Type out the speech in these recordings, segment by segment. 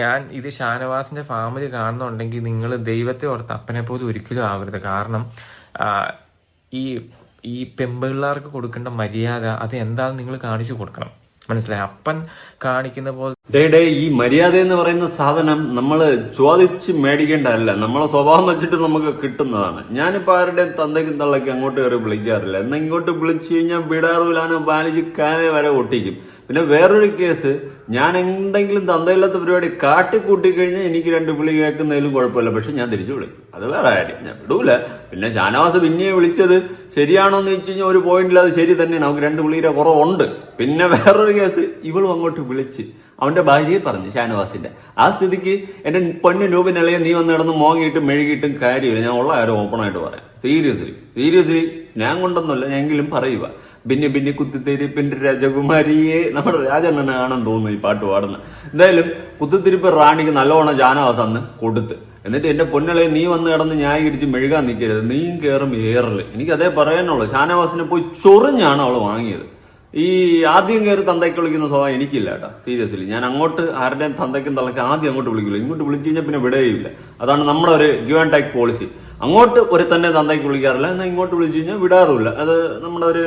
ഞാൻ ഇത് ഷാനവാസിന്റെ ഫാമിലി കാണുന്നുണ്ടെങ്കിൽ നിങ്ങൾ ദൈവത്തെ ഓർത്ത് അപ്പനെ പോലും ഒരിക്കലും ആവരുത്. കാരണം ഈ ഈ പെമ്പിള്ളാർക്ക് കൊടുക്കേണ്ട മര്യാദ അത് എന്താണെന്ന് നിങ്ങൾ കാണിച്ചു കൊടുക്കണം. മനസ്സിലായി? അപ്പൻ കാണിക്കുന്ന പോലെ ഡേ ഡേ ഈ മര്യാദ എന്ന് പറയുന്ന സാധനം നമ്മൾ ചോദിച്ച് മേടിക്കേണ്ടതല്ല. നമ്മളെ സ്വഭാവം വെച്ചിട്ട് നമുക്ക് കിട്ടുന്നതാണ്. ഞാനിപ്പോ ആരുടെയും തന്തയ്ക്കും തള്ളയ്ക്കും അങ്ങോട്ട് കയറി വിളിക്കാറില്ല. എന്നാ ഇങ്ങോട്ട് വിളിച്ചു കഴിഞ്ഞാൽ ബിടാറുലാനോ പാലിച്ച് കാനെ വരെ ഒട്ടിക്കും. പിന്നെ വേറൊരു കേസ് ഞാൻ എന്തെങ്കിലും തന്തയില്ലാത്ത പരിപാടി കാട്ടിക്കൂട്ടി കഴിഞ്ഞാൽ എനിക്ക് രണ്ട് വിളി കേൾക്കുന്നതിലും കുഴപ്പമില്ല. പക്ഷെ ഞാൻ തിരിച്ചു വിളിക്കും. അത് വേറെ കാര്യം. ഞാൻ വിടൂല. പിന്നെ ഷാനവാസ് പിന്നെയും വിളിച്ചത് ശരിയാണോ എന്ന് വെച്ച് കഴിഞ്ഞാൽ ഒരു പോയിന്റിൽ അത് ശരി തന്നെയാണ്. നമുക്ക് രണ്ട് വിളിയുടെ കുറവുണ്ട്. പിന്നെ വേറൊരു കേസ് ഇവളും അങ്ങോട്ട് വിളിച്ച് അവന്റെ ഭാര്യയെ പറഞ്ഞു ഷാനവാസിന്റെ. ആ സ്ഥിതിക്ക് എന്റെ പൊന്നു രൂപനിളയെ നീ വന്ന് കിടന്ന് മോങ്ങിയിട്ടും മെഴുകിയിട്ടും കാര്യമില്ല. ഞാൻ ഉള്ള കാര്യം ഓപ്പണായിട്ട് പറയാം. സീരിയസ്ലി സീരിയസ്ലി ഞാൻ കൊണ്ടൊന്നുമല്ല എങ്കിലും പറയുക. പിന്നെ ബിന്നി കുത്തിത്തിരിപ്പിന്റെ രാജകുമാരിയെ നമ്മുടെ രാജണ്ണനെ കാണാൻ തോന്നുന്നു ഈ പാട്ട് പാടുന്നത് എന്തായാലും കുത്തിത്തിരിപ്പ് റാണിക്ക് നല്ലോണം ജാനവാസ് അന്ന് കൊടുത്ത്. എന്നിട്ട് എന്റെ പൊന്നളെ നീ വന്ന് കിടന്ന് ന്യായീകരിച്ച് മെഴുകാൻ നിൽക്കരുത് നീയും കയറും ഏറൽ. എനിക്ക് അതേ പറയാനുള്ളൂ. ഷാനവാസിനെ പോയി ചൊറിഞ്ഞാണ് അവൾ വാങ്ങിയത്. ഈ ആദ്യം കയറി തന്തയ്ക്ക് വിളിക്കുന്ന സ്വഭാവം എനിക്കില്ല കേട്ടോ. സീരിയസ്ലി. ഞാൻ അങ്ങോട്ട് ആരുടെയും തന്തയ്ക്കും തള്ളക്ക് ആദ്യം അങ്ങോട്ട് വിളിക്കില്ല. ഇങ്ങോട്ട് വിളിച്ചു കഴിഞ്ഞാൽ പിന്നെ വിടുകയില്ല അതാണ് നമ്മുടെ ഒരു ഗിവ് ആൻഡ് ടേക്ക് പോളിസി അങ്ങോട്ട് ഒരു തന്നെ തന്തയ്ക്ക് വിളിക്കാറില്ല. എന്നാൽ ഇങ്ങോട്ട് വിളിച്ചു കഴിഞ്ഞാൽ വിടാറുമില്ല. അത് നമ്മുടെ ഒരു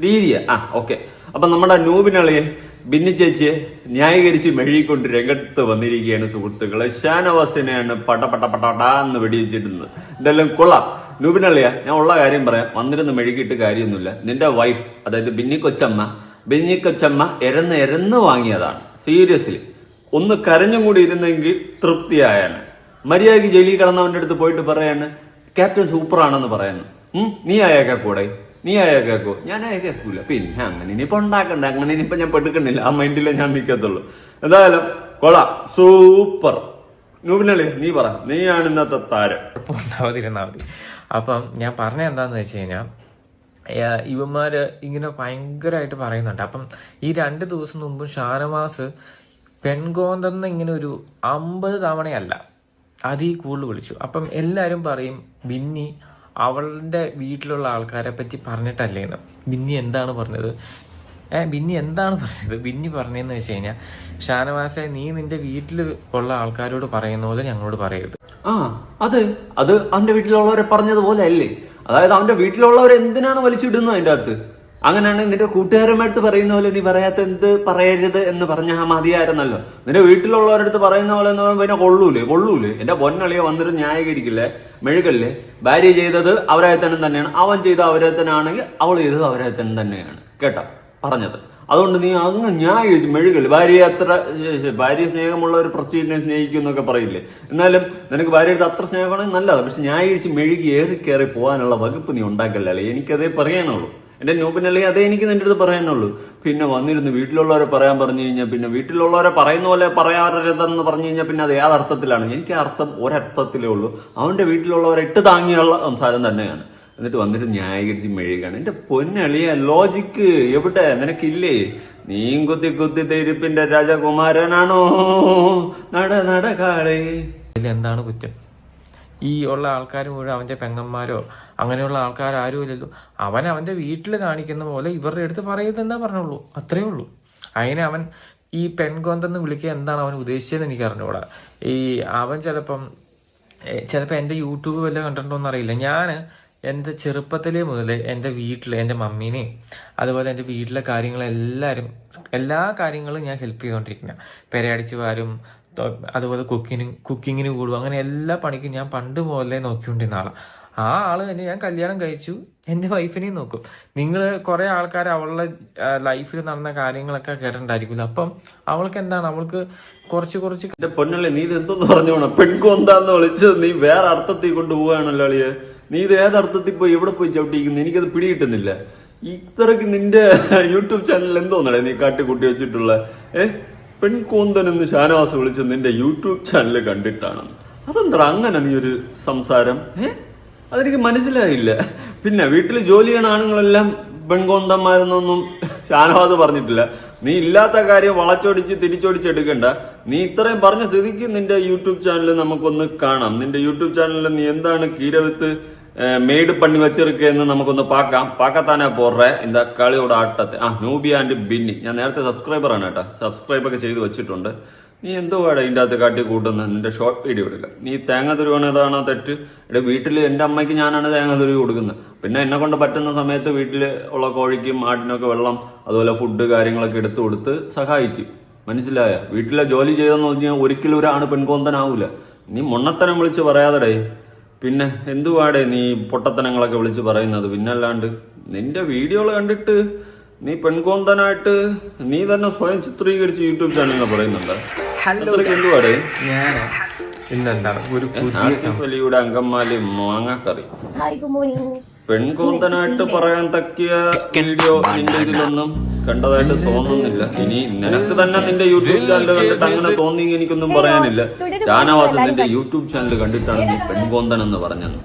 രീതിയാ. ആ ഓക്കെ. അപ്പൊ നമ്മുടെ നൂബിനളിയെ ബിന്നി ചേച്ചിയെ ന്യായീകരിച്ച് മെഴുകിക്കൊണ്ട് രംഗത്ത് വന്നിരിക്കുകയാണ് സുഹൃത്തുക്കളെ. ഷാനവാസിനെയാണ് പട പട പട എന്ന് വെടിവെച്ചിട്ടുന്നത് ഇതെല്ലാം കൊള്ളാം. നൂബിനളിയ ഞാൻ ഉള്ള കാര്യം പറയാം. വന്നിരുന്ന് മെഴുകിയിട്ട് കാര്യമൊന്നുമില്ല. നിന്റെ വൈഫ് അതായത് ബിന്നി കൊച്ചമ്മ ബിന്നി കൊച്ചമ്മ എരന്ന് എരന്ന് വാങ്ങിയതാണ്. സീരിയസ്ലി ഒന്ന് കരഞ്ഞും കൂടി ഇരുന്നെങ്കിൽ തൃപ്തിയായാണ് മര്യാദയ്ക്ക് ജയിലിൽ കിടന്നവന്റെ അടുത്ത് പോയിട്ട് പറയാണ് ക്യാപ്റ്റൻ സൂപ്പറാണെന്ന് പറയുന്നു. നീ ആയേക്കാ അയക്കാക്കൂടെ നീ അയക്കാക്കോ ഞാൻ അയക്കാക്കൂല പിന്നെ അങ്ങനെ ഇനിയിപ്പൊ ഉണ്ടാക്കണ്ട. അങ്ങനെ ഇനിയിപ്പൊ ഞാൻ പെടുക്കണില്ല. ആ മൈൻഡിലെ ഞാൻ നിൽക്കത്തുള്ളൂ എന്തായാലും കൊള്ളാം. സൂപ്പർ. നൂപിനളി നീ പറ. നീയാണ് ഇന്നത്തെ താരം. ഉണ്ടാവാതിരുന്നാൽ അപ്പം ഞാൻ പറഞ്ഞ എന്താന്ന് വെച്ച് കഴിഞ്ഞാൽ ഇവന്മാര് ഇങ്ങനെ ഭയങ്കരമായിട്ട് പറയുന്നുണ്ട്. അപ്പം ഈ രണ്ട് ദിവസം മുമ്പ് ഷാനവാസ് പെൺകോന്തെന്ന് ഇങ്ങനെ ഒരു അമ്പത് തവണയല്ല അതീ കൂടുതൽ വിളിച്ചു. അപ്പം എല്ലാരും പറയും ബിന്നി അവളുടെ വീട്ടിലുള്ള ആൾക്കാരെ പറ്റി പറഞ്ഞിട്ടല്ലേന്ന് ബിന്നി എന്താണ് പറഞ്ഞത്? ഏ ബിന്നി എന്താണ് പറഞ്ഞത്? ബിന്നി പറഞ്ഞതെന്ന് വെച്ച് കഴിഞ്ഞാൽ ഷാനവാസെ നീ നിന്റെ വീട്ടിൽ ഉള്ള ആൾക്കാരോട് പറയുന്ന പോലെ ഞങ്ങളോട് പറയരുത്. ആ അത് അത് അവന്റെ വീട്ടിലുള്ളവരെ പറഞ്ഞതുപോലെ അല്ലേ? അതായത് അവന്റെ വീട്ടിലുള്ളവരെ എന്തിനാണ് വലിച്ചിടുന്നത് അതിന്റെ അകത്ത്? അങ്ങനെയാണെങ്കിൽ നിന്റെ കൂട്ടുകാരന്മാരടുത്ത് പറയുന്ന പോലെ നീ പറയാത്ത എന്ത് പറയരുത് എന്ന് ആ മതിയായിരുന്നല്ലോ. നിന്റെ വീട്ടിലുള്ളവരടുത്ത് പറയുന്ന പോലെ എന്ന് പറയുമ്പോൾ പിന്നെ കൊള്ളൂലേ കൊള്ളൂലേ. എന്റെ പൊന്നളിയെ വന്നിട്ട് ന്യായീകരിക്കില്ലേ? മെഴുകല്ലേ? ഭാര്യ ചെയ്തത് അവരെ തന്നെ തന്നെയാണ്. അവൻ ചെയ്ത അവരെ തന്നെ ആണെങ്കിൽ അവൾ ചെയ്തത് അവരെ തന്നെ തന്നെയാണ്. കേട്ടോ? പറഞ്ഞത്. അതുകൊണ്ട് നീ അങ്ങ് ന്യായീകരിച്ച് മെഴുകൽ ഭാര്യയെ അത്ര ഭാര്യ സ്നേഹമുള്ള ഒരു പ്രസ്റ്റീജിനെ സ്നേഹിക്കും എന്നൊക്കെ പറയില്ലേ? എന്നാലും നിനക്ക് ഭാര്യയുടെ അത്ര സ്നേഹമാണെങ്കിൽ നല്ലതാണ് പക്ഷെ ന്യായീകരിച്ച് മെഴുകി ഏറി കയറി പോകാനുള്ള വകുപ്പ് നീ ഉണ്ടാക്കല്ലേ? എനിക്കതേ പറയാനുള്ളൂ. എന്റെ നൂപ്പിനല്ലേ അതേ എനിക്ക് നിന്റെ അടുത്ത് പറയാനുള്ളൂ. പിന്നെ വന്നിരുന്ന് വീട്ടിലുള്ളവരെ പറയാൻ പറഞ്ഞു കഴിഞ്ഞാൽ പിന്നെ വീട്ടിലുള്ളവരെ പറയുന്ന പോലെ പറയാറരുതെന്ന് പറഞ്ഞു കഴിഞ്ഞാൽ പിന്നെ അത് ഏതർത്ഥത്തിലാണ് എനിക്ക് അർത്ഥം ഒരർത്ഥത്തിലേ ഉള്ളൂ. അവന്റെ വീട്ടിലുള്ളവരെ ഇട്ട് താങ്ങിയുള്ള സംസാരം തന്നെയാണ്. എന്നിട്ട് വന്നിട്ട് ന്യായീകരിച്ച് മെഴുകാണ്. എന്റെ പൊന്നളിയ ലോജിക്ക് എവിടെ? നിനക്കില്ലേ? നീ കുത്തി കുത്തി തെരുപ്പിന്റെ രാജകുമാരനാണോ? നട നട കാളേ. എന്താണ് കുറ്റം? ഈ ഉള്ള ആൾക്കാർ മുഴുവൻ അവന്റെ പെങ്ങന്മാരോ അങ്ങനെയുള്ള ആൾക്കാർ ആരും ഇല്ലല്ലോ. അവൻ അവന്റെ വീട്ടിൽ കാണിക്കുന്ന പോലെ ഇവരുടെ അടുത്ത് പറയുന്നതെന്നാ പറഞ്ഞുള്ളൂ അത്രേ ഉള്ളൂ. അതിനെ അവൻ ഈ പെൺകൊന്തെന്ന് വിളിക്കുക എന്താണ് അവൻ ഉദ്ദേശിച്ചതെന്ന് എനിക്ക് അറിഞ്ഞുകൂടാ ഈ അവൻ ചിലപ്പം ചിലപ്പോൾ എന്റെ യൂട്യൂബ് വല്ല കണ്ടിട്ടുണ്ടോ അറിയില്ല ഞാൻ എന്റെ ചെറുപ്പത്തിലേ മുതൽ എന്റെ വീട്ടിൽ എന്റെ മമ്മീനെയും അതുപോലെ എന്റെ വീട്ടിലെ കാര്യങ്ങളെല്ലാവരും എല്ലാ കാര്യങ്ങളും ഞാൻ ഹെൽപ്പ് ചെയ്തുകൊണ്ടിരിക്കുന്ന പെരയടിച്ച് വാരും തൊ- അതുപോലെ കുക്കിങ്ങിനും കുക്കിങ്ങിന് കൂടും അങ്ങനെ എല്ലാ പണിക്കും ഞാൻ പണ്ട് പോലെ നോക്കിക്കൊണ്ടിരുന്ന ആളാണ് ആ ആൾ തന്നെ ഞാൻ കല്യാണം കഴിച്ചു. എന്റെ വൈഫിനെയും നോക്കും. നിങ്ങൾ കുറെ ആൾക്കാർ അവളുടെ ലൈഫിൽ നടന്ന കാര്യങ്ങളൊക്കെ കേട്ടിട്ടുണ്ടായിരിക്കില്ല അപ്പം അവൾക്ക് എന്താണ്? അവൾക്ക് കുറച്ച് കുറച്ച് എന്റെ പൊന്നല്ലേ നീ ഇത് എന്തെന്ന് പറഞ്ഞോണം പെൺകൊന്താന്ന് വിളിച്ചത്? നീ വേറെ അർത്ഥത്തിൽ കൊണ്ടുപോവാണല്ലോ അളിയെ. നീ ഇത് ഏതർത്ഥത്തിൽ പോയി എവിടെ പോയി ചവിട്ടിക്കുന്നു എനിക്കത് പിടികിട്ടുന്നില്ല. ഇത്രക്ക് നിന്റെ യൂട്യൂബ് ചാനൽ എന്തോന്നടേ നീ കാട്ടിക്കൂട്ടി വെച്ചിട്ടുള്ള? ഏ എന്ന് ഷാനവാസ് വിളിച്ചത് നിന്റെ യൂട്യൂബ് ചാനൽ കണ്ടിട്ടാണ്. അതെന്താ അങ്ങനെ നീ ഒരു സംസാരം? ഏ? അതെനിക്ക് മനസ്സിലായില്ല. പിന്നെ വീട്ടിൽ ജോലി ചെയ്യണ ആണുങ്ങളെല്ലാം പെൺകോന്തന്മാരെന്നൊന്നും ഷാനവാസ് പറഞ്ഞിട്ടില്ല. നീ ഇല്ലാത്ത കാര്യം വളച്ചൊടിച്ച് തിരിച്ചൊടിച്ചെടുക്കണ്ട നീ ഇത്രയും പറഞ്ഞ സ്ഥിതിക്ക് നിന്റെ യൂട്യൂബ് ചാനൽ നമുക്കൊന്ന് കാണാം. നിന്റെ യൂട്യൂബ് ചാനലിൽ നീ എന്താണ് കീരവിത്ത് മെയ്ഡ് പണി വെച്ചിരിക്കെന്ന് നമുക്കൊന്ന് പാക്കാം പാക്കത്താനാ പോറേ இந்த കളിയോട് ആട്ടത്തെ ആ നൂബിയ ആൻഡ് ബിന്നി ഞാൻ നേരത്തെ സബ്സ്ക്രൈബർ ആണ് കേട്ടോ സബ്സ്ക്രൈബ് ഒക്കെ ചെയ്ത് വെച്ചിട്ടുണ്ട് നീ എന്തോ പാടാ ഇതിൻ്റെ അകത്ത് കാട്ടി കൂട്ടുന്ന നിന്റെ ഷോർട്ട് വീഡിയോ എടുക്കുക നീ തേങ്ങ തരുവാണേതാണോ തെറ്റ് ഇവിടെ വീട്ടിൽ എൻ്റെ അമ്മയ്ക്ക് ഞാനാണ് തേങ്ങ തരുവ് കൊടുക്കുന്നത് പിന്നെ എന്നെ കൊണ്ട് പറ്റുന്ന സമയത്ത് വീട്ടിൽ ഉള്ള കോഴിക്കും ആട്ടിനൊക്കെ വെള്ളം അതുപോലെ ഫുഡ് കാര്യങ്ങളൊക്കെ എടുത്തു കൊടുത്ത് സഹായിക്കും മനസ്സിലായ വീട്ടിലെ ജോലി ചെയ്തെന്ന് പറഞ്ഞാൽ ഒരിക്കലും ഒരാണ് പെൺകോന്തനാവൂല നീ മൊണ്ണത്തനം വിളിച്ച് പറയാതെടേ പിന്നെ എന്തുവാടെ നീ പൊട്ടത്തനങ്ങളൊക്കെ വിളിച്ച് പറയുന്നത്? പിന്നല്ലാണ്ട് നിന്റെ വീഡിയോകൾ കണ്ടിട്ട് നീ പെൺകോന്തനായിട്ട് നീ തന്നെ സ്വയം ചിത്രീകരിച്ച് യൂട്യൂബ് ചാനലിൽ പറയുന്നുണ്ട്. അത്രയ്ക്ക് എന്തുവാടേ? ഇന്നെന്താണ് ഒരു പുതിയ ആസിഫ് അലിയുടെ അങ്കമാലി മാങ്ങാക്കറി പെൺകോന്തനായിട്ട് പറയാൻ തക്കിയ വീഡിയോ നിന്റെ ഇതിലൊന്നും കണ്ടതായിട്ട് തോന്നുന്നില്ല ഇനി നിനക്ക് തന്നെ നിന്റെ യൂട്യൂബ് ചാനൽ കണ്ടിട്ട് അങ്ങനെ തോന്നി എനിക്കൊന്നും പറയാനില്ല ഷാനവാസ് നിന്റെ യൂട്യൂബ് ചാനൽ കണ്ടിട്ടാണ് നീ പെൺകോന്തൻ എന്ന് പറഞ്ഞത്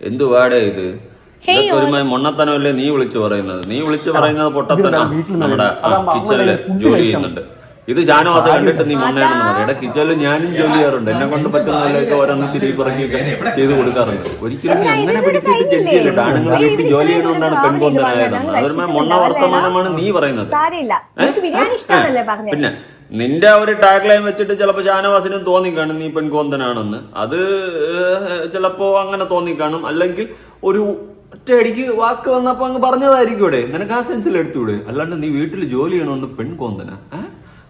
എന്തുവാടേ ഇത് ഇതൊക്കെ ഒരുമായി മൊണ്ണത്തനമല്ലേ നീ വിളിച്ചു പറയുന്നത് നീ വിളിച്ചു പറയുന്നത് പൊട്ടത്തന നമ്മുടെ കിച്ചണിൽ ജോലി ചെയ്യുന്നുണ്ട് ഇത് ഷാനവാസ കണ്ടിട്ട് നീ മൊണ്ണയാണെന്ന് പറയും. ഇടയ്ക്ക് കിച്ചണിൽ ഞാനും ജോലി ചെയ്യാറുണ്ട്. എന്നെ കൊണ്ട് പറ്റുന്നതിലൊക്കെ ഓരോന്ന് തിരികെ പുറകിയൊക്കെ ചെയ്ത് കൊടുക്കാറുണ്ട്. ഒരിക്കലും നീ അങ്ങനെ പിടിച്ചിട്ട് ജഡ്ജ് ചെയ്തിട്ട് ആണുങ്ങൾ വീട്ടിൽ ജോലി ചെയ്യണോണ്ടാണ് പെൺകൊന്തനായതെന്ന് അതൊരു മൊണ്ണ വർത്തമാനമാണ് നീ പറയുന്നത്. പിന്നെ നിന്റെ ഒരു ടാഗ് ലൈൻ വെച്ചിട്ട് ചിലപ്പോ ഷാനവാസിനും തോന്നിക്കാണും നീ പെൺകോന്തനാണെന്ന്. അത് ചിലപ്പോ അങ്ങനെ തോന്നിക്കാണും. അല്ലെങ്കിൽ ഒരു ഒറ്റയടിക്ക് വാക്ക് വന്നപ്പോ അങ്ങ് പറഞ്ഞതായിരിക്കൂടെ നിനക്ക് ആ സെൻസിൽ എടുത്തുവിടെ അല്ലാണ്ട് നീ വീട്ടിൽ ജോലി ചെയ്യണമെന്ന് പെൺകോന്തന?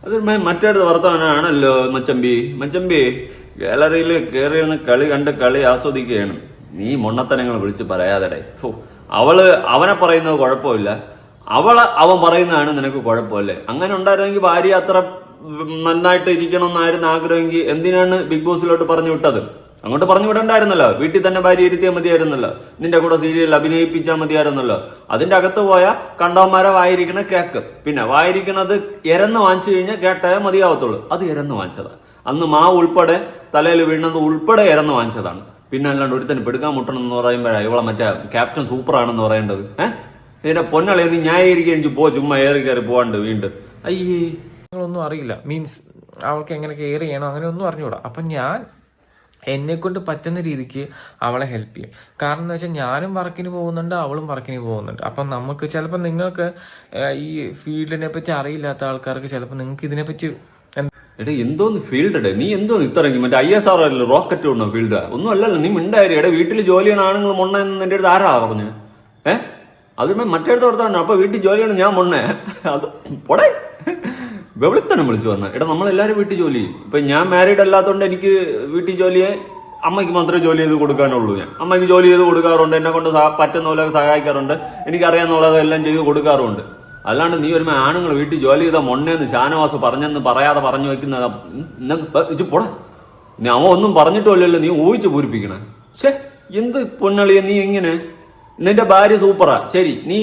അത് മറ്റേടത്ത് വർത്തമാനാണല്ലോ മച്ചമ്പി. മച്ചമ്പി ഗാലറിയിൽ കയറിയിരുന്ന് കളി കണ്ട് കളി ആസ്വദിക്കുകയാണ്. നീ മൊണ്ണത്തനങ്ങൾ വിളിച്ച് പറയാതെടേ. ഫോ അവൾ അവനെ പറയുന്നത് കുഴപ്പമില്ല. അവൾ അവൻ പറയുന്നതാണ് നിനക്ക് കുഴപ്പമല്ലേ? അങ്ങനെ ഉണ്ടായിരുന്നെങ്കിൽ ഭാര്യ അത്ര നന്നായിട്ട് ഇരിക്കണമെന്നായിരുന്നു ആഗ്രഹമെങ്കിൽ എന്തിനാണ് ബിഗ് ബോസിലോട്ട് പറഞ്ഞു വിട്ടത്? അങ്ങോട്ട് പറഞ്ഞു വിടണ്ടായിരുന്നല്ലോ. വീട്ടിൽ തന്നെ ഭാര്യ ഇരുത്തിയാൽ മതിയായിരുന്നല്ലോ. നിന്റെ കൂടെ സീരിയൽ അഭിനയിപ്പിച്ചാൽ മതിയായിരുന്നല്ലോ. അതിന്റെ അകത്ത് പോയ കണ്ടവന്മാരെ വായിരിക്കണ കേക്ക്. പിന്നെ വായിരിക്കണത് എരന്ന് വാങ്ങിച്ചു കഴിഞ്ഞാൽ കേട്ടേ മതിയാവത്തുള്ളൂ. അത് എരന്ന് വാങ്ങിച്ചതാണ് അന്ന് മാ ഉൾപ്പെടെ തലയിൽ വീണത് ഉൾപ്പെടെ എരന്ന് വാങ്ങിച്ചതാണ്. പിന്നെ അല്ലാണ്ട് ഒരുത്തന് പെടുക്കാൻ മുട്ടണം എന്ന് പറയുമ്പോഴാണ് ഇവളെ മറ്റേ ക്യാപ്റ്റൻ സൂപ്പറാണെന്ന് പറയേണ്ടത്. ഏഹ് ഇതിന്റെ പൊന്നളെ നീ ന്യായീകരിക്കുകയും പോ ചുമ്മാ ഏറി കയറി പോവാണ്ട് വീണ്ടും. അയ്യേ. ഒന്നും അറിയില്ല. മീൻസ് അവൾക്ക് എങ്ങനെ കെയർ ചെയ്യണം അങ്ങനെ ഒന്നും അറിഞ്ഞുകൂടാ. അപ്പം ഞാൻ എന്നെ കൊണ്ട് പറ്റുന്ന രീതിക്ക് അവളെ ഹെൽപ്പ് ചെയ്യും. കാരണം എന്ന് വെച്ചാൽ ഞാനും വർക്കിന് പോകുന്നുണ്ട് അവളും വർക്കിന് പോകുന്നുണ്ട്. അപ്പം നമുക്ക് ചിലപ്പോൾ നിങ്ങൾക്ക് ഈ ഫീൽഡിനെ പറ്റി അറിയില്ലാത്ത ആൾക്കാർക്ക് ചിലപ്പോൾ നിങ്ങൾക്ക് ഇതിനെ പറ്റി എടാ എന്തോന്ന് ഫീൽഡ് നീ എന്തോന്ന് ഇത്രയും മറ്റേ ഐ എസ് ആർ അല്ലല്ലോ റോക്കറ്റ് ഉണ്ടോ ഫീൽഡ് ഒന്നും അല്ലല്ലോ നീ മിണ്ടായി എടാ വീട്ടിൽ ജോലി ചെയ്യണ ആണുങ്ങൾ മൊണ്ണ എന്ന് എന്റെ അടുത്ത് ആരാ പറഞ്ഞു? ഏഹ് അതിന് മറ്റേടത്ത് അപ്പൊ വീട്ടിൽ ജോലി ചെയ്യണം ഞാൻ മൊണ്ണേ. അത് പൊടേ. വെളിത്തന്നെ വിളിച്ചു പറഞ്ഞു എടാ നമ്മളെല്ലാരും വീട്ടിൽ ജോലി ചെയ്യും. ഇപ്പൊ ഞാൻ മാരീഡ് അല്ലാത്തതുകൊണ്ട് എനിക്ക് വീട്ടിൽ ജോലിയെ അമ്മയ്ക്ക് മാത്രമേ ജോലി ചെയ്ത് കൊടുക്കാനുള്ളൂ ഞാൻ. അമ്മയ്ക്ക് ജോലി ചെയ്ത് കൊടുക്കാറുണ്ട് എന്നെ കൊണ്ട് പറ്റുന്ന പോലെ സഹായിക്കാറുണ്ട്. എനിക്കറിയാന്നുള്ളതെല്ലാം ചെയ്ത് കൊടുക്കാറുണ്ട് അല്ലാണ്ട് നീ വരുമ്പോൾ ആണുങ്ങൾ വീട്ടിൽ ജോലി ചെയ്ത മൊണ്ണേന്ന് ഷാനവാസ് പറഞ്ഞെന്ന് പറയാതെ പറഞ്ഞു വെക്കുന്ന പോടാ. നീ അവൻ ഒന്നും പറഞ്ഞിട്ടില്ലല്ലോ നീ ഊഹിച്ച് പൂരിപ്പിക്കണേ. ഷേ എന്ത് പൊന്നളിയ നീ എങ്ങനെ നിന്റെ ഭാര്യ സൂപ്പറാ. ശരി നീ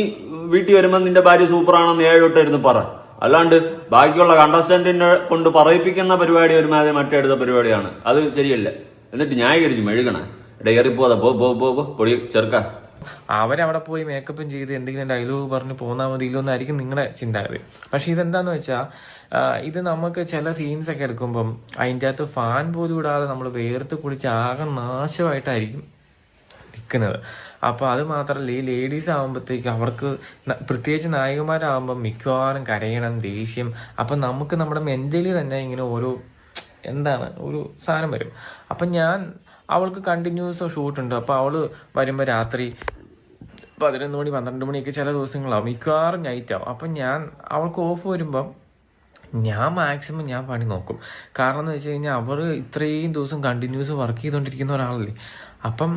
വീട്ടിൽ വരുമ്പോ നിന്റെ ഭാര്യ സൂപ്പറാണെന്ന് ഏഴോട്ടായിരുന്നു പറ. അല്ലാണ്ട് ബാക്കിയുള്ള കണ്ടസ്റ്റന്റിനെ കൊണ്ട് പറയിപ്പിക്കുന്ന പരിപാടി ഒരുമാതിരി മറ്റേ എടുത്ത പരിപാടിയാണ്. അത് ശരിയല്ല. എന്നിട്ട് ന്യായീകരിച്ച് മെഴുകണേ. എടാ ഏറിപ്പോതാ പോ പോ പോ പൊടി ചെറുക്ക. അവരവിടെ പോയി മേക്കപ്പും ചെയ്ത് എന്തെങ്കിലും ഡയലോഗ് പറഞ്ഞ് പോന്നാൽ മതി എന്നായിരിക്കും നിങ്ങളുടെ ചിന്താഗതി. പക്ഷെ ഇതെന്താന്ന് വെച്ചാൽ ഇത് നമുക്ക് ചില സീൻസ് ഒക്കെ എടുക്കുമ്പം അതിന്റെ അകത്ത് ഫാൻ പോലും ഇടാതെ നമ്മൾ വേർത്ത് കുളിച്ച് ആകെ നാശമായിട്ടായിരിക്കും. നിൽക്കുന്നത്. അപ്പോൾ അത് മാത്രമല്ല ഈ ലേഡീസ് ആകുമ്പോഴത്തേക്ക് അവർക്ക് പ്രത്യേകിച്ച് നായികമാരാകുമ്പോൾ മിക്കവാറും കരയണം ദേഷ്യം. അപ്പം നമുക്ക് നമ്മുടെ മെന്റലി തന്നെ ഇങ്ങനെ ഓരോ എന്താണ് ഒരു സാധനം വരും. അപ്പം ഞാൻ അവൾക്ക് കണ്ടിന്യൂസ് ഷൂട്ട് ഉണ്ട്. അപ്പോൾ അവൾ വരുമ്പോൾ രാത്രി പതിനൊന്ന് മണി പന്ത്രണ്ട് മണിയൊക്കെ ചില ദിവസങ്ങളാവും. മിക്കവാറും നൈറ്റാവും അപ്പം ഞാൻ അവൾക്ക് ഓഫ് വരുമ്പം ഞാൻ മാക്സിമം ഞാൻ പണി നോക്കും. കാരണം എന്ന് വെച്ച് കഴിഞ്ഞാൽ അവർ ഇത്രയും ദിവസം കണ്ടിന്യൂസ് വർക്ക് ചെയ്തുകൊണ്ടിരിക്കുന്ന ഒരാളല്ലേ? അപ്പം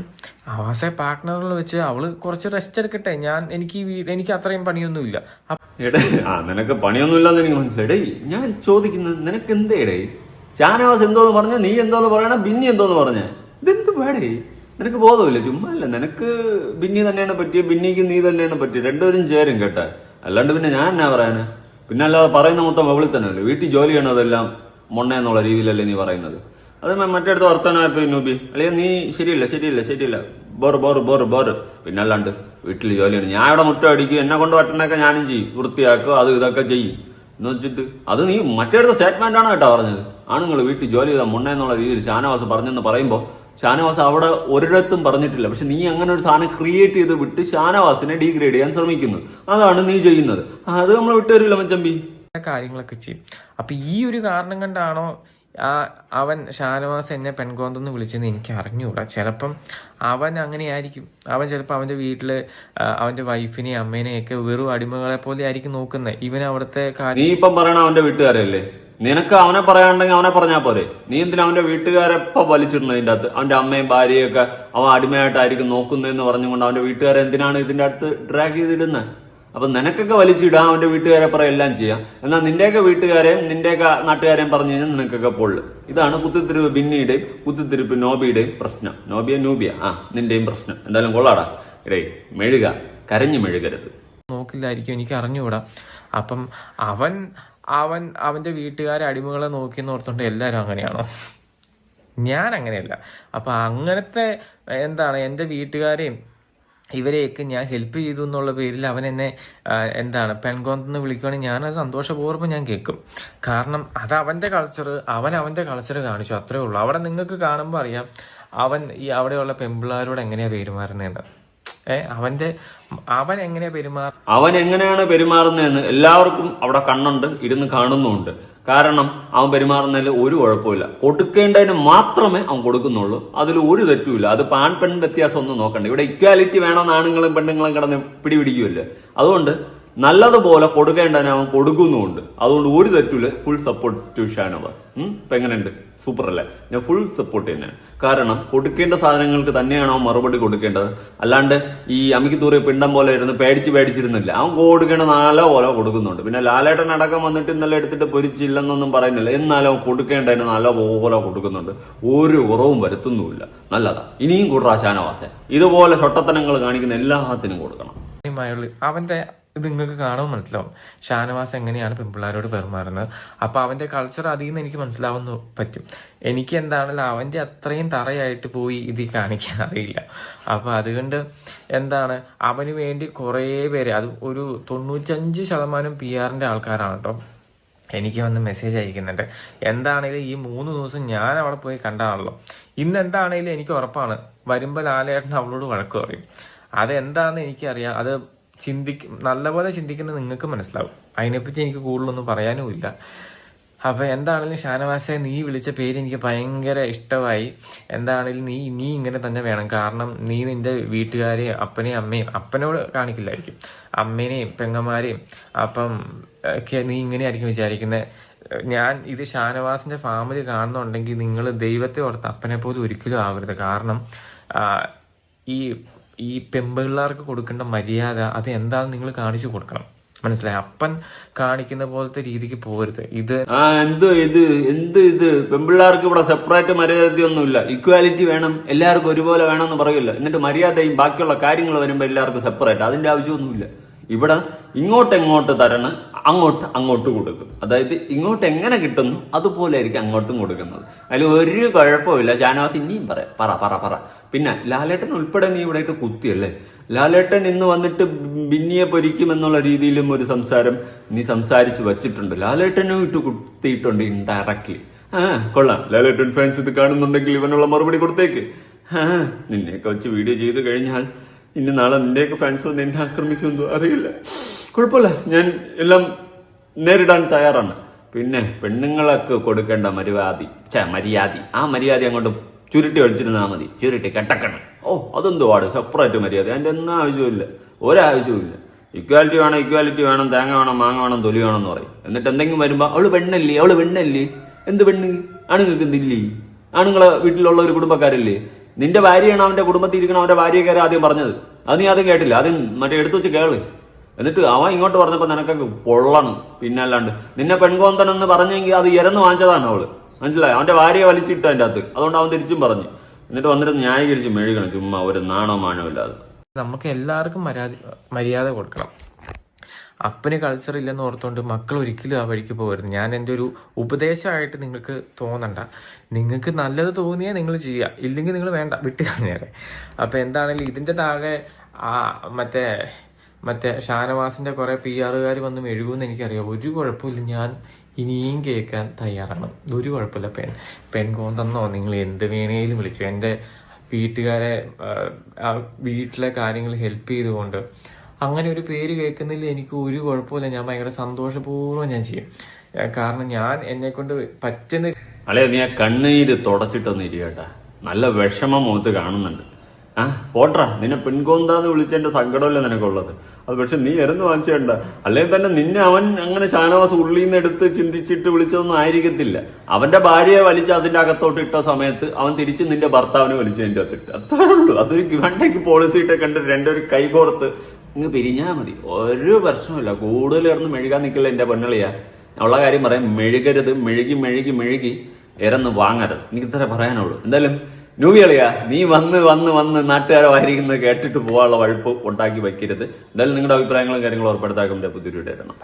ആവാസ പാർട്ട്ണറിൽ വെച്ച് അവൾ കുറച്ച് റെസ്റ്റ് എടുക്കട്ടെ. ഞാൻ എനിക്ക് എനിക്ക് അത്രയും പണിയൊന്നുമില്ല. എടേ ആ നിനക്ക് പണിയൊന്നുമില്ലെന്ന് എനിക്ക് മനസ്സിലായി. ഞാൻ ചോദിക്കുന്നത് നിനക്ക് എന്തേടേ ഷാനവാസ് എന്തോന്ന് പറഞ്ഞ നീ എന്തോന്ന് പറയണ ബിന്നി എന്തോന്ന് പറഞ്ഞ? ഇതെന്ത് വേടേ നിനക്ക് ബോധമില്ല ചുമ്മാ അല്ല. നിനക്ക് ബിന്നി തന്നെയാണ് പറ്റിയ ബിന്നിക്ക് നീ തന്നെയാണ് പറ്റിയ. രണ്ടുപേരും ചേരും കേട്ടാ. അല്ലാണ്ട് പിന്നെ ഞാൻ എന്നാ പറയാന്? പിന്നെ അല്ലാതെ പറയുന്ന മൊത്തം അവളി തന്നെ വീട്ടിൽ ജോലി ചെയ്യണതെല്ലാം മൊണ്ണ എന്നുള്ള രീതിയിലല്ലേ നീ പറയുന്നത്. അത് മറ്റേടത്ത് വർത്തമാനമായപ്പോ നൂബി അല്ലെങ്കിൽ നീ ശരിയില്ല ശരിയില്ല ശരിയില്ല. Bore bore bore bore. പിന്നെ അല്ലാണ്ട് വീട്ടിൽ ജോലിയാണ്. ഞാൻ ഇവിടെ മുട്ട അടിക്കും എന്നെ കൊണ്ട് പറ്റണൊക്കെ ഞാനും ചെയ്യും. വൃത്തിയാക്കും അത് ഇതൊക്കെ ചെയ്യും. എന്ന് വെച്ചിട്ട് അത് നീ മറ്റേടത്ത് സ്റ്റേറ്റ്മെന്റ് ആണ് കേട്ടോ പറഞ്ഞത്. ആണുങ്ങൾ വീട്ടിൽ ജോലി ചെയ്താൽ മുന്നേ എന്നുള്ള രീതിയിൽ ഷാനവാസ് പറഞ്ഞെന്ന് പറയുമ്പോൾ ഷാനവാസ് അവിടെ ഒരിടത്തും പറഞ്ഞിട്ടില്ല. പക്ഷെ നീ അങ്ങനെ ഒരു സാധനം ക്രിയേറ്റ് ചെയ്ത് വിട്ട് ഷാനവാസിനെ ഡീഗ്രേഡ് ചെയ്യാൻ ശ്രമിക്കുന്നു. അതാണ് നീ ചെയ്യുന്നത്. അത് നമ്മൾ വിട്ടുവരില്ല മച്ചമ്പി. കാര്യങ്ങളൊക്കെ ചെയ്യും. അപ്പൊ ഈ ഒരു കാരണം കൊണ്ടാണോ ആ അവൻ ഷാനവാസ് എന്നെ പെൺകോന്തെന്ന് വിളിച്ചെന്ന് എനിക്ക് അറിഞ്ഞുകൂടാ. ചിലപ്പം അവൻ അങ്ങനെയായിരിക്കും. അവൻ ചിലപ്പോൾ അവന്റെ വീട്ടിൽ അവന്റെ വൈഫിനെയും അമ്മേനെയൊക്കെ വെറും അടിമകളെ പോലെ ആയിരിക്കും നോക്കുന്നത് ഇവൻ അവിടുത്തെ നീ ഇപ്പം പറയണ അവന്റെ വീട്ടുകാരല്ലേ? നിനക്ക് അവനെ പറയാനുണ്ടെങ്കിൽ അവനെ പറഞ്ഞാ പോരെ. നീ എന്തിനാ അവന്റെ വീട്ടുകാരെ വലിച്ചിടണം ഇതിന്റെ അകത്ത്? അവന്റെ അമ്മയും ഭാര്യയൊക്കെ അവൻ അടിമയായിട്ടായിരിക്കും നോക്കുന്നതെന്ന് പറഞ്ഞുകൊണ്ട് അവന്റെ വീട്ടുകാരെ എന്തിനാണ് ഇതിന്റെ അടുത്ത് ഡ്രാഗ് ചെയ്തിടുന്നത് അപ്പൊ നിനക്കൊക്കെ വലിച്ചിടാം അവന്റെ വീട്ടുകാരെ പറ എല്ലാം ചെയ്യാം. എന്നാൽ നിന്റെയൊക്കെ വീട്ടുകാരെയും നിന്റെയൊക്കെ നാട്ടുകാരെയും പറഞ്ഞു കഴിഞ്ഞാൽ നിനക്കൊക്കെ പൊള്ളു. ഇതാണ് കുത്തിത്തിരിപ്പ് ബിന്നിയുടെയും കുത്തിത്തിരിപ്പ് നോബിയുടെയും പ്രശ്നം. നോബിയ നൂബിയ? ആ നിന്റെയും പ്രശ്നം. എന്തായാലും കൊള്ളാടാ. ഇടേ മെഴുക. കരഞ്ഞു മെഴുകരുത്. നോക്കില്ലായിരിക്കും എനിക്ക് അറിഞ്ഞുകൂടാ. അപ്പം അവൻ അവൻ അവന്റെ വീട്ടുകാരെ അടിമകളെ നോക്കിയെന്ന് ഓർത്തുകൊണ്ട് എല്ലാവരും അങ്ങനെയാണോ? ഞാൻ അങ്ങനെയല്ല. അപ്പം അങ്ങനത്തെ എന്താണ് എന്റെ വീട്ടുകാരെയും ഇവരെയൊക്കെ ഞാൻ ഹെൽപ്പ് ചെയ്തു എന്നുള്ള പേരിൽ അവൻ എന്നെ എന്താണ് പെൺകോന്തെന്ന് വിളിക്കുകയാണെങ്കിൽ ഞാനത് സന്തോഷപൂർവം ഞാൻ കേൾക്കും. കാരണം അത് അവന്റെ കൾച്ചർ അവൻ അവന്റെ കൾച്ചർ കാണിച്ചു അത്രേ ഉള്ളൂ. അവിടെ നിങ്ങൾക്ക് കാണുമ്പോൾ അറിയാം അവൻ ഈ അവിടെയുള്ള പെമ്പിള്ളാരോട് എങ്ങനെയാണ് പെരുമാറുന്നതെന്ന്. ഏ അവന്റെ അവൻ എങ്ങനെയാ പെരുമാറ അവൻ എങ്ങനെയാണ് പെരുമാറുന്നതെന്ന് എല്ലാവർക്കും അവിടെ കണ്ണുണ്ട് ഇരുന്ന് കാണുന്നുമുണ്ട്. കാരണം അവൻ പെരുമാറുന്നതിൽ ഒരു കുഴപ്പമില്ല കൊടുക്കേണ്ടതിന് മാത്രമേ അവൻ കൊടുക്കുന്നുള്ളൂ. അതിൽ ഒരു തെറ്റുമില്ല. അത് പാൺ പെൺ വ്യത്യാസം ഒന്നും നോക്കണ്ട. ഇവിടെ ഇക്വാലിറ്റി വേണമെന്ന് ആണുങ്ങളും പെണ്ണുങ്ങളും കിടന്ന് പിടിപിടിക്കുമല്ലേ അതുകൊണ്ട് നല്ലതുപോലെ കൊടുക്കേണ്ടതിന് അവൻ കൊടുക്കുന്നുമുണ്ട്. അതുകൊണ്ട് ഒരു തെറ്റുമില്ല. Full support to Shanavas? ഇപ്പൊ എങ്ങനെയുണ്ട്? സൂപ്പർ അല്ലേ ഞാൻ ഫുൾ സപ്പോർട്ട് തന്നെയാണ് കാരണം കൊടുക്കേണ്ട സാധനങ്ങൾക്ക് തന്നെയാണോ മറുപടി കൊടുക്കേണ്ടത്? അല്ലാണ്ട് ഈ അമിക്ക് തൂറി പിണ്ടം പോലെ ഇരുന്ന് പേടിച്ച് പേടിച്ചിരുന്നില്ല. അവൻ കൊടുക്കേണ്ട നാലോ പോലെ കൊടുക്കുന്നുണ്ട്. പിന്നെ ലാലേട്ടൻ അടക്കം വന്നിട്ട് ഇന്നലെ എടുത്തിട്ട് പൊരിച്ചില്ലെന്നൊന്നും പറയുന്നില്ല. എന്നാലും അവൻ കൊടുക്കേണ്ടതിന് നല്ല പോലെ കൊടുക്കുന്നുണ്ട്. ഒരു ഉറവും വരുത്തുന്നുമില്ല. നല്ലതാ. ഇനിയും കൂടുതൽ ആശാനവാസ ഇതുപോലെ ചൊട്ടത്തനങ്ങൾ കാണിക്കുന്ന എല്ലാത്തിനും കൊടുക്കണം. അവന്റെ ഇത് നിങ്ങൾക്ക് കാണുമ്പോൾ മനസ്സിലാവും. ഷാനവാസ് എങ്ങനെയാണ് പെൺപിള്ളേരോട് പെരുമാറുന്നത് അപ്പോൾ അവന്റെ കൾച്ചർ അതിൽ നിന്ന് എനിക്ക് മനസ്സിലാവുന്ന പറ്റും. എനിക്ക് എന്താണല്ലോ അവന്റെ അത്രയും തറയായിട്ട് പോയി ഇത് കാണിക്കാൻ അറിയില്ല. അപ്പൊ അതുകൊണ്ട് എന്താണ് അവന് വേണ്ടി കുറേ പേര് അത് ഒരു തൊണ്ണൂറ്റഞ്ച് ശതമാനം പി ആറിന്റെ ആൾക്കാരാണ് കേട്ടോ. എനിക്ക് വന്ന് മെസ്സേജ് അയക്കുന്നുണ്ട്. എന്താണേലും ഈ മൂന്ന് ദിവസം ഞാൻ അവിടെ പോയി കണ്ടാണല്ലോ ഇന്ന് എന്താണേലും എനിക്ക് ഉറപ്പാണ്. വരുമ്പോൾ ലാലേട്ടൻ അവളോട് വഴക്ക് പറയും. അതെന്താണെന്ന് എനിക്കറിയാം. അത് ചിന്തിക്കും നല്ലപോലെ ചിന്തിക്കുന്നത് നിങ്ങൾക്ക് മനസ്സിലാവും. അതിനെപ്പറ്റി എനിക്ക് കൂടുതലൊന്നും പറയാനുമില്ല. അപ്പൊ എന്താണെങ്കിലും ഷാനവാസെ നീ വിളിച്ച പേര് എനിക്ക് ഭയങ്കര ഇഷ്ടമായി. എന്താണെങ്കിലും നീ നീ ഇങ്ങനെ തന്നെ വേണം. കാരണം നീ നിന്റെ വീട്ടുകാരെയും അപ്പനെയും അമ്മയും അപ്പനോട് കാണിക്കില്ലായിരിക്കും. അമ്മേനെയും പെങ്ങന്മാരെയും. അപ്പം ഒക്കെ നീ ഇങ്ങനെയായിരിക്കും വിചാരിക്കുന്നത് ഞാൻ ഇത് ഷാനവാസിന്റെ ഫാമിലി കാണുന്നുണ്ടെങ്കിൽ നിങ്ങൾ ദൈവത്തെ ഓർത്ത് അപ്പനെ പോലും ഒരിക്കലും ആവരുത്. കാരണം ഈ ഈ പെമ്പിള്ളാർക്ക് കൊടുക്കേണ്ട മര്യാദ അത് എന്താണെന്ന് നിങ്ങൾ കാണിച്ചു കൊടുക്കണം. മനസ്സിലായി? അപ്പൻ കാണിക്കുന്ന പോലത്തെ രീതിക്ക് പോകരുത്. ഇത് ആ എന്ത് ഇത് എന്ത് ഇത്? പെമ്പിള്ളാർക്ക് ഇവിടെ സെപ്പറേറ്റ് മര്യാദയൊന്നുമില്ല. ഇക്വാലിറ്റി വേണം എല്ലാവർക്കും ഒരുപോലെ വേണമെന്ന് പറയില്ല എന്നിട്ട് മര്യാദയും ബാക്കിയുള്ള കാര്യങ്ങൾ വരുമ്പോൾ എല്ലാവർക്കും സെപ്പറേറ്റ് അതിന്റെ ആവശ്യമൊന്നുമില്ല. ഇവിടെ ഇങ്ങോട്ട് എങ്ങോട്ട് തരണം. അങ്ങോട്ട് അങ്ങോട്ട് കൊടുക്കും. അതായത് ഇങ്ങോട്ട് എങ്ങനെ കിട്ടുന്നു അതുപോലെ ആയിരിക്കും അങ്ങോട്ടും കൊടുക്കുന്നത്. അതിൽ ഒരു കുഴപ്പമില്ല ഷാനവാസ് ഇനിയും പറയാം പറ പറ പറ. പിന്നെ ലാലേട്ടൻ ഉൾപ്പെടെ നീ ഇവിടെയൊക്കെ കുത്തിയല്ലേ? ലാലേട്ടൻ ഇന്ന് വന്നിട്ട് ബിന്നിയെ പൊരിക്കുമെന്നുള്ള രീതിയിലും ഒരു സംസാരം നീ സംസാരിച്ച് വെച്ചിട്ടുണ്ട്. ലാലേട്ടനും ഇട്ട് കുത്തിയിട്ടുണ്ട് ഇൻഡയറക്ട്ലി ആ കൊള്ളാം. ലാലേട്ടൻ ഫാൻസ് ഇത് കാണുന്നുണ്ടെങ്കിൽ ഇവനുള്ള മറുപടി കൊടുത്തേക്ക്. ആ നിന്നെയൊക്കെ വെച്ച് വീഡിയോ ചെയ്ത് കഴിഞ്ഞാൽ ഇനി നാളെ നിന്റെയൊക്കെ ഫാൻസ് വന്ന് എന്നെ ആക്രമിക്കുമെന്നോ അറിയില്ല. കുഴപ്പമില്ല. ഞാൻ എല്ലാം നേരിടാൻ തയ്യാറാണ്. പിന്നെ പെണ്ണുങ്ങളൊക്കെ കൊടുക്കേണ്ട മര്യാദി ഛെ, മര്യാദി. ആ മര്യാദ അങ്ങോട്ട് ചുരുട്ടി ഒഴിച്ചിരുന്നാൽ മതി. ചുരുട്ടി കെട്ടക്കണം. ഓ അതെന്തോ പാട്? സെപ്പറേറ്റ് മര്യാദ. അതിന്റെ ഒന്നും ആവശ്യമില്ല ഒരാവശ്യമില്ല ഇക്വാലിറ്റി വേണം ഇക്വാലിറ്റി വേണം തേങ്ങ വേണം മാങ്ങ വേണം തൊലി വേണം എന്ന് പറയും. എന്നിട്ട് എന്തെങ്കിലും വരുമ്പോ അവൾ പെണ്ണല്ലേ? അവൾ പെണ്ണല്ലേ? എന്ത് പെണ്ണ്? ആണുങ്ങൾക്ക് എന്തില്ലേ? ആണുങ്ങളെ വീട്ടിലുള്ള ഒരു കുടുംബക്കാരല്ലേ? നിന്റെ ഭാര്യയാണ് അവന്റെ കുടുംബത്തിൽ ഇരിക്കണം അവന്റെ ഭാര്യക്കാരെ ആദ്യം പറഞ്ഞത്. അത് നീ ആദ്യം കേട്ടില്ല. ആദ്യം മറ്റേ എടുത്തു വെച്ച് കേൾ. എന്നിട്ട് അവൻ ഇങ്ങോട്ട് പറഞ്ഞപ്പോ നിനക്കൊക്കെ പൊള്ളണം പിന്നെ അല്ലാണ്ട് നിന്നെ പെൺകോന്തൻ എന്ന് പറഞ്ഞെങ്കിൽ അത് ഇരന്ന് വാങ്ങിച്ചതാണ് അവൾ. മനസ്സിലായി? അവന്റെ ഭാര്യയെ വലിച്ചിട്ട് അതിന്റെ അകത്ത്. അതുകൊണ്ട് അവൻ തിരിച്ചും പറഞ്ഞു. എന്നിട്ട് വന്നിട്ട് ന്യായീകരിച്ച് മെഴുകണം. ചുമ്മാ ഒരു നാണോ മാനോ ഇല്ലാതെ. നമുക്ക് എല്ലാവർക്കും മര്യാദ മര്യാദ കൊടുക്കണം. അപ്പന് കൾച്ചർ ഇല്ലെന്ന് ഓർത്തുകൊണ്ട് മക്കൾ ഒരിക്കലും ആ വഴിക്ക് പോകരുത്. ഞാൻ എന്റെ ഒരു ഉപദേശമായിട്ട് നിങ്ങൾക്ക് തോന്നണ്ട. നിങ്ങൾക്ക് നല്ലത് തോന്നിയാൽ നിങ്ങൾ ചെയ്യുക. ഇല്ലെങ്കിൽ നിങ്ങൾ വേണ്ട. വിട്ട് കളഞ്ഞേരെ. അപ്പം എന്താണെങ്കിലും ഇതിന്റെ താഴെ ആ മറ്റേ മറ്റേ ഷാനവാസിന്റെ കുറേ പി ആറുകാർ വന്ന് മെഴുകുമെന്ന് എനിക്കറിയാം. ഒരു കുഴപ്പമില്ല. ഞാൻ ഇനിയും കേൾക്കാൻ തയ്യാറാണ്. ഒരു കുഴപ്പമില്ല. പെൺ പെൺകോന്തെന്നോ നിങ്ങൾ എന്ത് വേണേലും വിളിച്ചു. എന്റെ വീട്ടുകാരെ വീട്ടിലെ കാര്യങ്ങൾ ഹെൽപ്പ് ചെയ്തുകൊണ്ട് അങ്ങനെ ഒരു പേര് കേൾക്കുന്നതിൽ എനിക്ക് ഒരു കുഴപ്പമില്ല. ഞാൻ ഭയങ്കര സന്തോഷപൂർവം ഞാൻ ചെയ്യും. കാരണം ഞാൻ എന്നെ കൊണ്ട് പറ്റുന്ന അല്ലെ നീ ആ കണ്ണീര് തുടച്ചിട്ടൊന്നിരിക്കട്ടെ നല്ല വിഷമം മുഖത്ത് കാണുന്നുണ്ട്. ആ പോട്രാ. നിന്നെ പെൺകോന്താന്ന് വിളിച്ചതിന്റെ സങ്കടമല്ലേ നിനക്കുള്ളത്? അത് പക്ഷെ നീ എരുന്ന് വാങ്ങിച്ചേണ്ട അല്ലെങ്കിൽ തന്നെ നിന്നെ അവൻ അങ്ങനെ ഷാനവാസ് ഉള്ളിൽ നിന്ന് എടുത്ത് ചിന്തിച്ചിട്ട് വിളിച്ചതൊന്നും ആയിരിക്കത്തില്ല. അവന്റെ ഭാര്യയെ വലിച്ച് അതിന്റെ അകത്തോട്ട് ഇട്ട സമയത്ത് അവൻ തിരിച്ച് നിന്റെ ഭർത്താവിനെ വലിച്ച് അതിന്റെ അകത്തിട്ട് അത്രേ ഉള്ളൂ. അതൊരു ഗിവണ്ടേക്ക് പോളിസി ഇട്ട് കണ്ട് രണ്ടൊരു കൈകോർത്ത് ഇങ്ങ് പിരിഞ്ഞാ മതി. ഒരു പ്രശ്നമില്ല കൂടുതൽ ഇറന്ന് മെഴുകാൻ നിൽക്കില്ല എന്റെ പൊന്നളിയാ. ഉള്ള കാര്യം പറയാം. മെഴുകരുത്. മെഴുകി മെഴുകി മെഴുകി ഇറന്ന് വാങ്ങരുത്. എനിക്ക് ഇത്ര പറയാനുള്ളൂ. എന്തായാലും ന്യൂകളിയാ നീ വന്ന് വന്ന് വന്ന് നാട്ടുകാരെ വായിരിക്കുന്നത് കേട്ടിട്ട് പോകാനുള്ള വഴുപ്പ് ഉണ്ടാക്കി വയ്ക്കരുത്. എന്തായാലും നിങ്ങളുടെ അഭിപ്രായങ്ങളും കാര്യങ്ങളും ഉറപ്പെടുത്താക്കുമ്പോൾ പുതിയൊരു ഇടണം